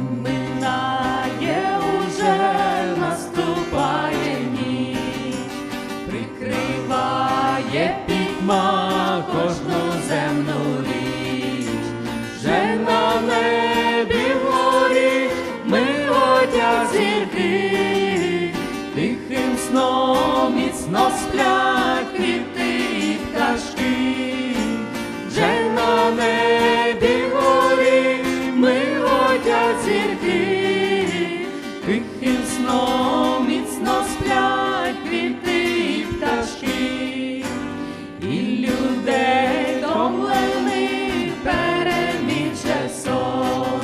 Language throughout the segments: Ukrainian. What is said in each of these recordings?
Минає, уже наступає ніч, прикриває пітьма кожну земну річ, вже на небі вгорі миготять зірки, тихим сном міцно сплять зірки, тихим сном міцно сплять квіти і пташки, і людей домлених переміче сон,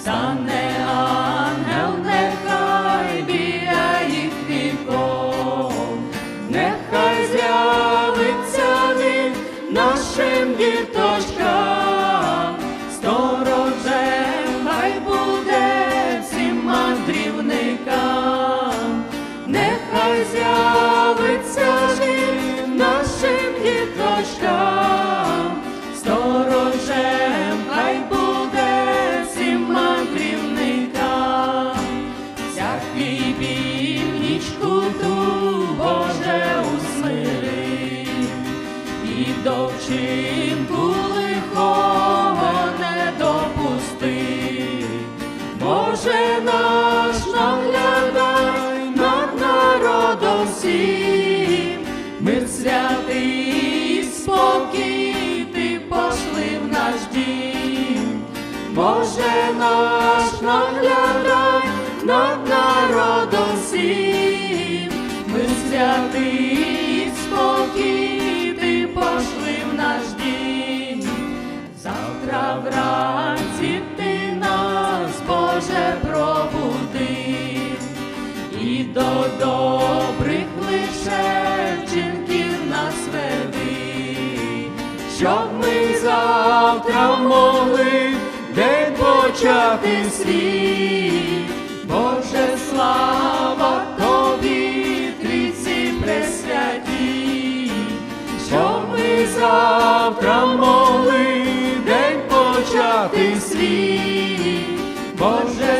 стане ангел, нехай біля їх віком, всякий північку ту Боже усмири, і до лихого не допусти. Боже наш наглядай над народом всім, мир святий, і пошли в наш дім. Боже наш наглядай над народом всім, мир святий, спокій ти пошли в наш дім. Завтра вранці ти нас, Боже, пробуди, і до добрих лише вчинків нас веди, щоб ми завтра могли день почати свій. Завтра могли день почати свій. Боже,